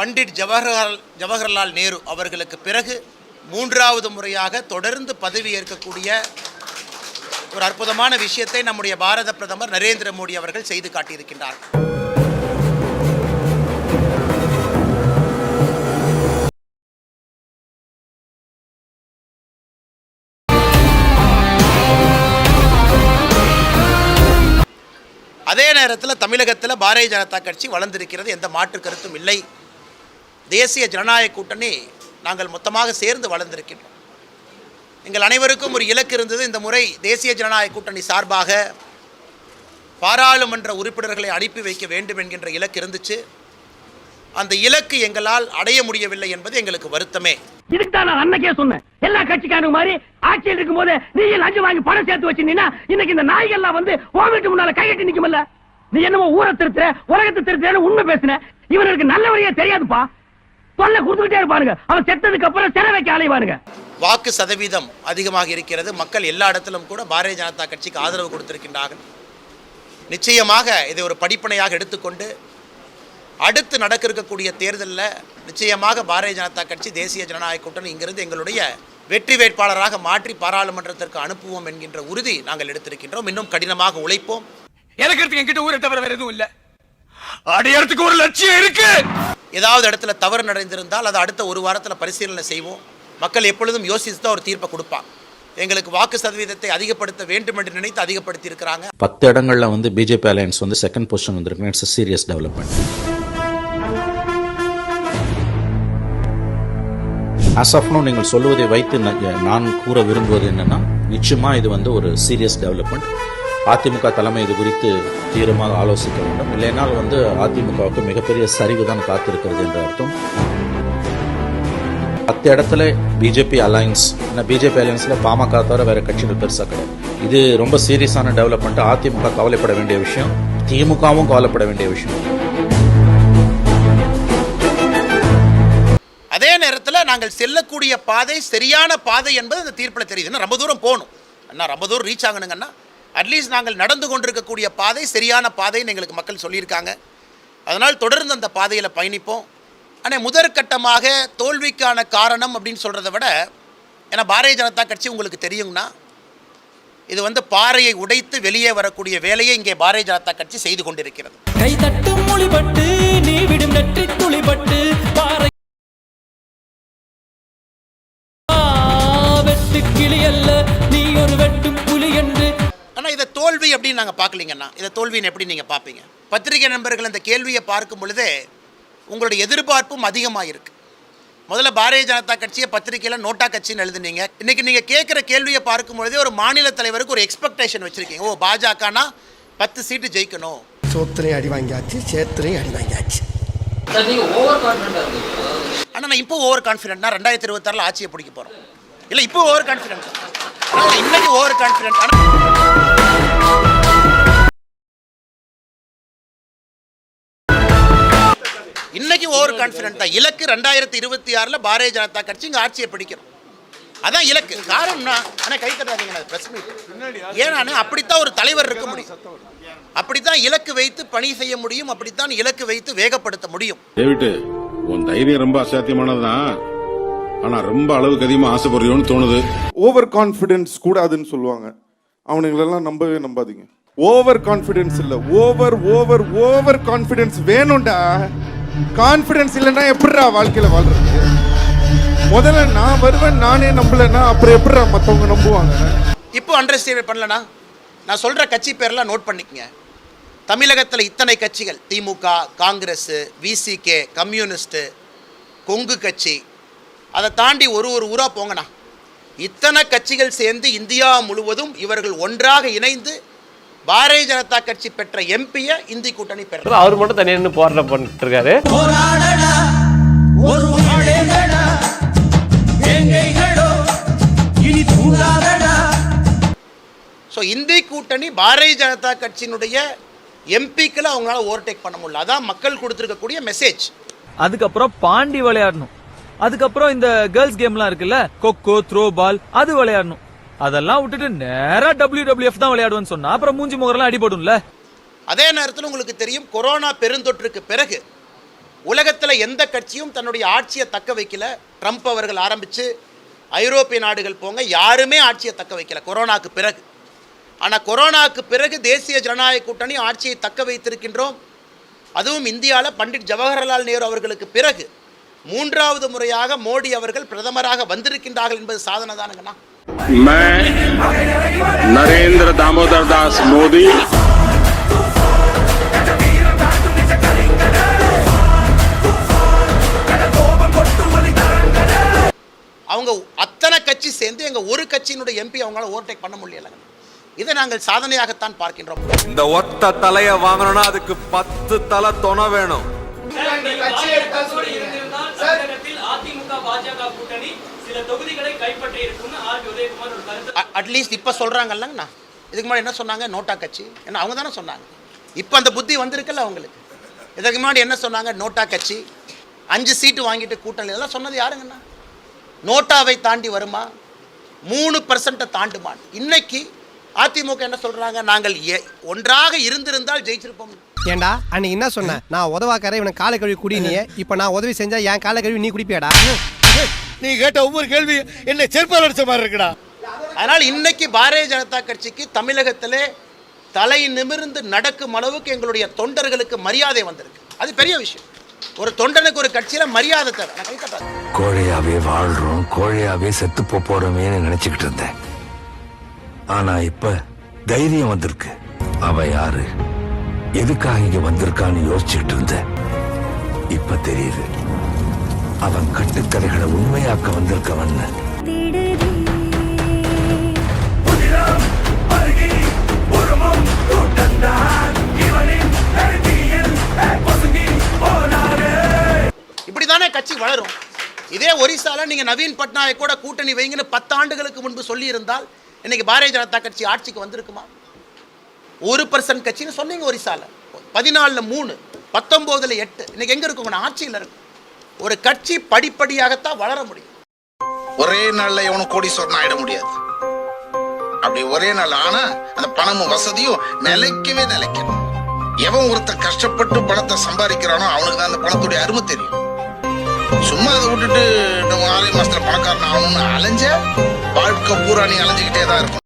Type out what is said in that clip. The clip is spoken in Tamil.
பண்டிட் ஜவஹர்லால் ஜவஹர்லால் நேரு அவர்களுக்கு பிறகு மூன்றாவது முறையாக தொடர்ந்து பதவி ஏற்கக்கூடிய ஒரு அற்புதமான விஷயத்தை நம்முடைய பாரத பிரதமர் நரேந்திர மோடி அவர்கள் செய்து காட்டியிருக்கின்றார். அதே நேரத்தில் தமிழகத்தில் பாரதிய ஜனதா கட்சி வளர்ந்திருக்கிறது எந்த மாற்று கருத்தும் இல்லை. தேசிய ஜனநாயக கூட்டணி நாங்கள் மொத்தமாக சேர்ந்து வளர்ந்திருக்கின்றோம். எங்கள் அனைவருக்கும் ஒரு இலக்கு இருந்தது இந்த முறை தேசிய ஜனநாயக கூட்டணி சார்பாக பாராளுமன்ற உறுப்பினர்களை அனுப்பி வைக்க வேண்டும் என்கின்ற இலக்கு இருந்துச்சு. அந்த இலக்கு எங்களால் அடைய முடியவில்லை என்பது எங்களுக்கு வருத்தமே. இதுக்கு தான் நான் அன்னைக்கே சொன்னேன். எல்லா கட்சிக்காரங்க மாதிரி ஆட்சியில் இருக்கும் போது நீ லஞ்சம் வாங்கி பணம் சேர்த்து வச்சிருந்தீங்கன்னா இன்னைக்கு இந்த நாய்கள்லாம் வந்து உன் முன்னால கை கட்டி நிக்குமல்ல. நீ என்னமோ ஊரை திருத்துற உலகத்தை திருத்துறேன்னு உண்மை பேசுன. இவனுக்கு நல்ல வழியே தெரியாதுப்பா. தொல்லை கொடுத்துக்கிட்டே இருப்பானுங்க. அவன் செத்ததுக்கு அப்புறம் சிறை வைக்க அலைவானுங்க வாக்கு சதவீதம் அதிகமாக இருக்கிறது. மக்கள் எல்லா இடத்திலும் கூட பாரதிய ஜனதா கட்சிக்கு ஆதரவு கொடுத்திருக்கின்றார்கள். நிச்சயமாக இதை ஒரு படிப்பனையாக எடுத்துக்கொண்டு அடுத்து நடக்க இருக்கக்கூடிய தேர்தலில் நிச்சயமாக பாரதிய ஜனதா கட்சி தேசிய ஜனநாயக கூட்டணி இங்கிருந்து எங்களுடைய வெற்றி வேட்பாளராக மாற்றி பாராளுமன்றத்திற்கு அனுப்புவோம் என்கின்ற உறுதி நாங்கள் எடுத்திருக்கின்றோம். இன்னும் கடினமாக உழைப்போம். இறக்கிறதுக்கு என்கிட்ட ஊரை தவிர வேற எதுவும் இல்ல? அடையறதுக்கு ஒரு லட்சியம் இருக்கு. ஏதாவது இடத்துல தவறு நடந்திருந்தால் அதை அடுத்த ஒரு வாரத்தில் பரிசீலனை செய்வோம். மக்கள் எப்பொழுதும் யோசித்து தான் ஒரு தீர்ப்பை கொடுப்பாங்க. எங்களுக்கு வாக்கு சதவீதத்தை அதிகப்படுத்த வேண்டும் என்று நினைத்து அதிகப்படுத்தி இருக்கிறாங்க பத்து இடங்கள்ல வந்து பிஜேபி அலையன்ஸ் வந்து செகண்ட் பொசிஷன் வந்திருக்கு. இட்ஸ் சீரியஸ் டெவலப்மெண்ட் ஆஸ் நீங்கள் சொல்லுவதை வைத்து நான் கூற விரும்புவது என்னன்னா நிச்சயமா இது வந்து ஒரு சீரியஸ் டெவலப்மெண்ட் அதிமுக தலைமை இது குறித்து தீவிரமாக ஆலோசிக்க வேண்டும். இல்லைனால் வந்து அதிமுகவுக்கு மிகப்பெரிய சரிவு தான் காத்திருக்கிறது என்ற அர்த்தம். பத்து இடத்துல பிஜேபி அலையன்ஸ் ஏன்னா பிஜேபி அலையன்ஸில் பாமக தவிர வேற கட்சிகள் பெருசாக கிடையாது. இது ரொம்ப சீரியஸான டெவலப்மெண்ட் அதிமுக கவலைப்பட வேண்டிய விஷயம் திமுகவும் கவலைப்பட வேண்டிய விஷயம். அதே நேரத்தில் நாங்கள் செல்லக்கூடிய பாதை சரியான பாதை என்பது அந்த தீர்ப்பில் தெரியுதுன்னா ரொம்ப தூரம் போகணும். அண்ணா ரொம்ப தூரம் ரீச் ஆகணுங்கன்னா அட்லீஸ்ட் நாங்கள் நடந்து கொண்டிருக்கக்கூடிய பாதை சரியான பாதைன்னு எங்களுக்கு மக்கள் சொல்லியிருக்காங்க. அதனால் தொடர்ந்து அந்த பாதையில் பயணிப்போம். ஆனால் முதற்கட்டமாக தோல்விக்கான காரணம் அப்படின்னு சொல்கிறத விட ஏன்னா பாரதிய ஜனதா கட்சி உங்களுக்கு தெரியுங்கண்ணா இது வந்து பாறையை உடைத்து வெளியே வரக்கூடிய வேலையை இங்கே பாரதிய ஜனதா கட்சி செய்து கொண்டிருக்கிறது. கை மொழிபட்டு நீ விடும் நெற்றி துளிபட்டு பாறை வெட்டு கிளி அல்ல நீ ஒரு வெட்டும் புலி என்று தோல்வி அப்படின்னு நாங்கள் பார்க்கலீங்கண்ணா இதை தோல்வின்னு எப்படி நீங்கள் பார்ப்பீங்க? பத்திரிகை நண்பர்கள் இந்த கேள்வியை பார்க்கும் பொழுதே உங்களுடைய எதிர்பார்ப்பும் அதிகமாக இருக்கு முதல்ல பாரதிய ஜனதா கட்சியை பத்திரிகையில் நோட்டா கட்சின்னு எழுதுனீங்க. இன்னைக்கு நீங்கள் கேட்குற கேள்வியை பார்க்கும் பொழுதே ஒரு மாநில தலைவருக்கு ஒரு எக்ஸ்பெக்டேஷன் வச்சுருக்கீங்க. ஓ பாஜகனா பத்து சீட்டு ஜெயிக்கணும். சோத்துலையும் அடி வாங்கியாச்சு சேத்துலையும் அடி வாங்கியாச்சு. ஆனால் நான் இப்போ ஓவர் கான்ஃபிடென்ட்னா ரெண்டாயிரத்தி இருபத்தாறில் ஆட்சியை பிடிக்க போகிறோம் இல்லை இப்போ ஓவர் கான்ஃபிடென்ட் இன்னைக்கு ஓவர் கான்ஃபிடென்ட் இன்னைக்கு ஓவர் கான்ஃபிடென்ட் தான். இலக்கு ரெண்டாயிரத்தி இருபத்தி ஆறில் பாரதிய ஜனதா கட்சி இங்கே ஆட்சியை பிடிக்கணும் அதான் இலக்கு. காரணம்னா ஆனால் கை தட்டாதீங்க பிரஸ் மீட் ஏன்னா அப்படித்தான் ஒரு தலைவர் இருக்க முடியும். அப்படித்தான் இலக்கு வைத்து பணி செய்ய முடியும். அப்படித்தான் இலக்கு வைத்து வேகப்படுத்த முடியும். உன் தைரியம் ரொம்ப அசாத்தியமானதுதான். ஆனா ரொம்ப அளவுக்கு அதிகமா ஆசைப்படுறியோன்னு தோணுது. ஓவர் கான்ஃபிடென்ஸ் கூடாதுன்னு சொல்லுவாங்க. அவனுங்களெல்லாம் நம்பவே நம்பாதீங்க. ஓவர் கான்ஃபிடென்ஸ் இல்ல. ஓவர் ஓவர் ஓவர் கான்ஃபிடென்ஸ் வேணும்டா. கான்ஃபிடென்ஸ் இல்லைன்னா எப்படிடா வாழ்க்கையில வாழ்றது? முதல்ல நான் வருவேன் நானே நம்பலன்னா அப்புறம் எப்படிடா மத்தவங்க நம்புவாங்க? இப்போ அண்டர்ஸ்டேட் பண்ணலனா நான் சொல்கிற கட்சி பேரெல்லாம் நோட் பண்ணிக்கங்க. தமிழகத்தில் இத்தனை கட்சிகள் திமுக காங்கிரஸ் விசிகே கம்யூனிஸ்ட்டு கொங்கு கட்சி அதை தாண்டி ஒரு ஒரு ஊராக போங்கண்ணா. இத்தனை கட்சிகள் சேர்ந்து இந்தியா முழுவதும் இவர்கள் ஒன்றாக இணைந்து பாரதிய ஜனதா கட்சி பெற்ற எம்பியை இந்தி கூட்டணி பெற அவர் மட்டும் தனியா நின்று போராட்டம் பண்ணிட்டு இருக்காரு ஸோ இந்தி கூட்டணி பாரதிய ஜனதா கட்சியினுடைய எம்பிக்களை அவங்களால ஓவர்டேக் பண்ண முடியல. அதான் மக்கள் கொடுத்துருக்கக்கூடிய மெசேஜ் அதுக்கப்புறம் பாண்டி விளையாடணும் அதுக்கப்புறம் இந்த கேர்ள்ஸ் கேம்லாம் இருக்குல்ல கொக்கோ த்ரோ பால் அது விளையாடணும். அதெல்லாம் விட்டுட்டு நேரா டபிள்யூ டபிள்யூஎஃப் தான் விளையாடுவேன்னு சொன்னா அப்புறம் மூஞ்சி முகரெல்லாம் அடிபடும்ல. அதே நேரத்தில் உங்களுக்கு தெரியும் கொரோனா பெருந்தொற்றுக்கு பிறகு உலகத்தில் எந்த கட்சியும் தன்னுடைய ஆட்சியை தக்க வைக்கல. ட்ரம்ப் அவர்கள் ஆரம்பித்து ஐரோப்பிய நாடுகள் போங்க யாருமே ஆட்சியை தக்க வைக்கல கொரோனாக்கு பிறகு. ஆனால் கொரோனாக்கு பிறகு தேசிய ஜனநாயக கூட்டணி ஆட்சியை தக்க வைத்திருக்கின்றோம். அதுவும் இந்தியாவில் பண்டிட் ஜவஹர்லால் நேரு அவர்களுக்கு பிறகு. மூன்றாவது முறையாக மோடி அவர்கள் பிரதமராக வந்திருக்கின்றார்கள் என்பது சாதனை தானுங்கண்ணா. நரேந்திர தாமோதர் தாஸ் மோடி. அவங்க அத்தனை கட்சி சேர்ந்து எங்கள் ஒரு கட்சியினுடைய எம்பி அவங்களால ஓவர்டேக் பண்ண முடியல இதை நாங்கள் சாதனையாகத்தான் பார்க்கின்றோம். இந்த ஒத்த தலையை வாங்கணும்னா அதுக்கு பத்து தலை துணை வேணும். பாஜக கூட்டணி சில தொகுதிகளை கைப்பற்றி இருக்கும்னு ஆர் பி உதயகுமார் ஒரு கருத்து அட்லீஸ்ட் இப்போ சொல்கிறாங்கல்லங்கண்ணா இதுக்கு முன்னாடி என்ன சொன்னாங்க? நோட்டா கட்சி. ஏன்னா அவங்க தானே சொன்னாங்க. இப்போ அந்த புத்தி வந்திருக்குல்ல அவங்களுக்கு. இதுக்கு முன்னாடி என்ன சொன்னாங்க? நோட்டா கட்சி. அஞ்சு சீட்டு வாங்கிட்டு கூட்டணி. இதெல்லாம் சொன்னது யாருங்கண்ணா? நோட்டாவை தாண்டி வருமா? மூணு பர்சன்ட்டை தாண்டுமா? இன்னைக்கு அதிமுக என்ன சொல்கிறாங்க நாங்கள் ஒன்றாக இருந்திருந்தால் ஜெயிச்சிருப்போம். ஏண்டா? அன்னைக்கு என்ன சொன்ன? நான் உதவாக்கார இவனை காலை கழுவி குடி நீ இப்ப நான் உதவி செஞ்சா என் காலை கழுவி நீ குடிப்பியாடா? நீ கேட்ட ஒவ்வொரு கேள்வி என்ன செருப்பால் அடிச்ச மாதிரி இருக்குடா. அதனால் இன்னைக்கு பாரதிய ஜனதா கட்சிக்கு தமிழகத்திலே தலை நிமிர்ந்து நடக்கும் அளவுக்கு எங்களுடைய தொண்டர்களுக்கு மரியாதை வந்திருக்கு. அது பெரிய விஷயம். ஒரு தொண்டனுக்கு ஒரு கட்சியில மரியாதை தேவை நான் கை தட்டாது. கோழையாவே வாழ்றோம் கோழையாவே செத்து போறோமேன்னு நினைச்சுக்கிட்டு இருந்தேன். ஆனா இப்ப தைரியம் வந்திருக்கு. அவ யாரு? எதுக்காக இங்க வந்திருக்கான்னு யோசிச்சுக்கிட்டு இருந்தேன். இப்ப தெரியுது. அவன் கட்டுக்கதைகளை உண்மையாக்க வந்திருக்கவன் இப்படிதானே கட்சி வளரும். இதே ஒரிசால நீங்க நவீன் பட்நாயக் கூட கூட்டணி வைங்கன்னு பத்து ஆண்டுகளுக்கு முன்பு சொல்லி இருந்தால் இன்னைக்கு பாரதிய ஜனதா கட்சி ஆட்சிக்கு வந்திருக்குமா? ஒரு பர்சன்ட் கட்சின்னு சொன்னீங்க ஒரிசால. பதினாலுல மூணு பத்தொன்பதுல எட்டு. இன்னைக்கு எங்க இருக்குங்க? ஆட்சியில் இருக்கும் ஒரு கட்சி படிப்படியாகத்தான் வளர முடியும். ஒரே நாள்ல எவனும் கோடீஸ்வரன் ஆயிட முடியாது. அப்படி ஒரே நாள் ஆனா அந்த பணமும் வசதியும் நிலைக்கவே நிலைக்கணும். எவன் ஒருத்த கஷ்டப்பட்டு பணத்தை சம்பாதிக்கிறானோ அவனுக்கு தான் அந்த பணத்துடைய அருமை தெரியும். சும்மா அதை விட்டுட்டு நம்ம ஆறே மாசத்துல பணக்காரன் ஆகணும்னு அலைஞ்ச வாழ்க்கை பூரா நீ அலைஞ்சுக்கிட்டே தான் இருக்கும்.